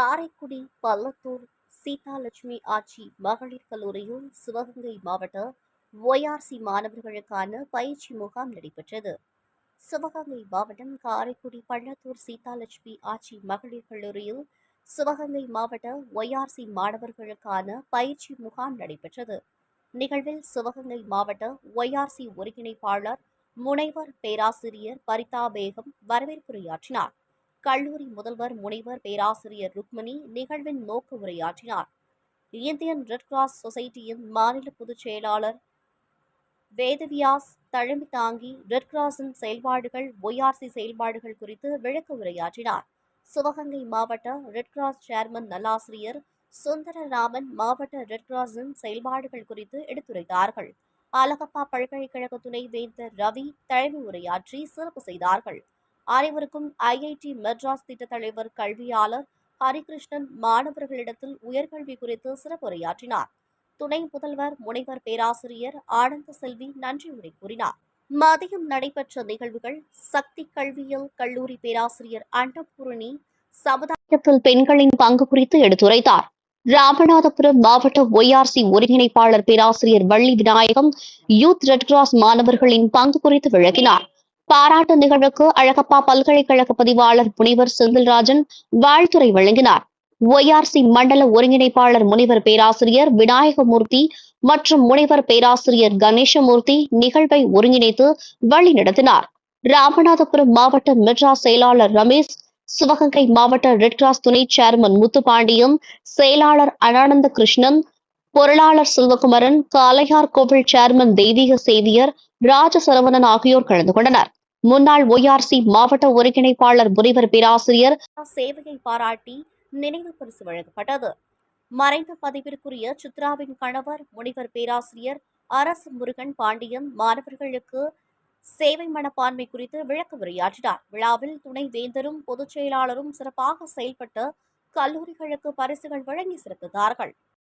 காரைக்குடி பள்ளத்தூர் சீதாலட்சுமி ஆட்சி மகளிர் கல்லூரியில் சிவகங்கை மாவட்ட ஒய்ஆர்சி மாணவர்களுக்கான பயிற்சி முகாம் நடைபெற்றது. சிவகங்கை மாவட்டம் காரைக்குடி பள்ளத்தூர் சீதாலட்சுமி ஆட்சி மகளிர் கல்லூரியில் சிவகங்கை மாவட்ட ஒய்ஆர்சி மாணவர்களுக்கான பயிற்சி முகாம் நடைபெற்றது. நிகழ்வில் சிவகங்கை மாவட்ட ஒய்ஆர்சி ஒருங்கிணைப்பாளர் முனைவர் பேராசிரியர் பரிதா பேகம் வரவேற்புரையாற்றினார். கல்லூரி முதல்வர் முனைவர் பேராசிரியர் ருக்மணி நிகழ்வின் நோக்க உரையாற்றினார். இந்தியன் ரெட் கிராஸ் சொசைட்டியின் மாநில பொதுச் செயலாளர் வேதவியாஸ் தலைமை தாங்கி ரெட் கிராஸின் செயல்பாடுகள் ஒய்ஆர்சி செயல்பாடுகள் குறித்து விளக்க உரையாற்றினார். சிவகங்கை மாவட்ட ரெட் கிராஸ் சேர்மன் நல்லாசிரியர் சுந்தரராமன் மாவட்ட ரெட் கிராஸின் செயல்பாடுகள் குறித்து எடுத்துரைத்தார்கள். அழகப்பா பல்கலைக்கழக துணை வேந்தர் ரவி தலைமை உரையாற்றி சிறப்பு செய்தார்கள். அனைவருக்கும் ஐஐடி மெட்ராஸ் திட்ட தலைவர் கல்வியாளர் ஹரிகிருஷ்ணன் மாணவர்களிடத்தில் உயர்கல்வி குறித்து சிறப்புரையாற்றினார். துணை முதல்வர் முனைவர் பேராசிரியர் ஆனந்த செல்வி நன்றி உரை கூறினார். மதியம் நடைபெற்ற நிகழ்வுகள் சக்தி கல்வியியல் கல்லூரி பேராசிரியர் அண்டபூரணி சமுதாயத்தில் பெண்களின் பங்கு குறித்து எடுத்துரைத்தார். ராமநாதபுரம் மாவட்ட ஒய்ஆர்சி ஒருங்கிணைப்பாளர் பேராசிரியர் Valli Vinayagam youth red cross மாணவர்களின் பங்கு குறித்து விளக்கினார். பாராட்டு நிகழ்வுக்கு அழகப்பா பல்கலைக்கழக பதிவாளர் முனிவர் செந்தில்ராஜன் வாழ்த்துறை வழங்கினார். ஒய்ஆர்சி மண்டல ஒருங்கிணைப்பாளர் முனிவர் பேராசிரியர் விநாயகமூர்த்தி மற்றும் முனைவர் பேராசிரியர் கணேசமூர்த்தி நிகழ்வை ஒருங்கிணைத்து வழிநடத்தினார். ராமநாதபுரம் மாவட்ட மெட்ராஸ் செயலாளர் ரமேஷ் சிவகங்கை மாவட்ட ரெட் கிராஸ் துணை சேர்மன் முத்துப்பாண்டியம் செயலாளர் அனானந்த கிருஷ்ணன் பொருளாளர் செல்வகுமரன் காளையார் கோவில் சேர்மன் தெய்வீக சேவியர் ராஜசரவணன் ஆகியோர் கலந்து கொண்டனர். முன்னாள் ஒய்ஆர்சி மாவட்ட ஒருங்கிணைப்பாளர் முனைவர் பேராசிரியர் சேவையை பாராட்டி நினைவு பரிசு வழங்கப்பட்டது. மறைந்த பதிவிற்குரிய சித்ராவின் கணவர் முனிவர் பேராசிரியர் அரசு முருகன் பாண்டியன் மாணவர்களுக்கு சேவை மனப்பான்மை குறித்து விளக்க உரையாற்றினார். விழாவில் துணை வேந்தரும் பொதுச் செயலாளரும் சிறப்பாக செயல்பட்டு கல்லூரிகளுக்கு பரிசுகள் வழங்கி சிறப்பித்தார்கள்.